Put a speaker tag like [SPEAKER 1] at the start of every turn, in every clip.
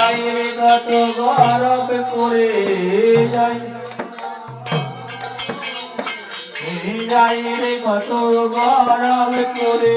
[SPEAKER 1] যাই কত গরব করে যাই। যাই রে কত গরব করে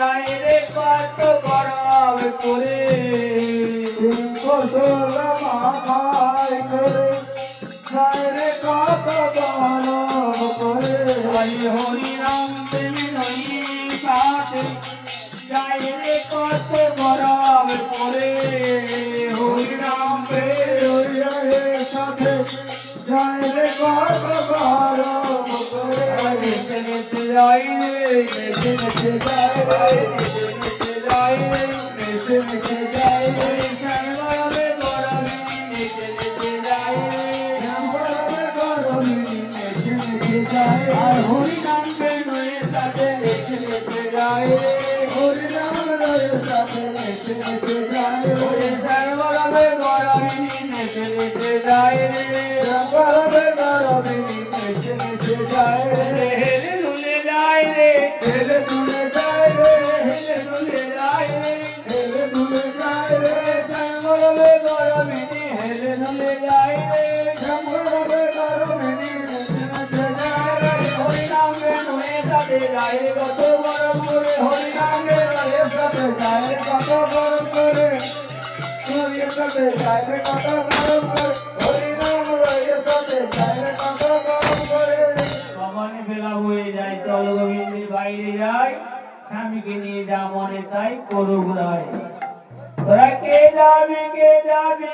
[SPEAKER 1] যাই রে কত গরব করে। কতরা মাথায় করে যাই রে কত গরব করে। হরি হরি রাম প্রেমী নই সাথে যাই রে কত গরব করে। হরি রাম প্রেমী সাথে যাই রে কত নেচে রে নেচে নেচে যাই রে। নেচে নেচে রে। শ্যামলালে গরবি নেচে নেচে রে। শ্যামলালে গরবি নেচে নেচে যাই আর হরি নাম বেনয়ে সাথে নেচে নেচে রে। হরি নাম রয়ে সাথে নেচে নেচে রে। শ্যামলালে গরবি নেচে নেচে রে। শ্যামলালে স্বামীকে নিয়ে যা মনে তাই করো ঘুরাই তোরা কে যাবি কে যাবি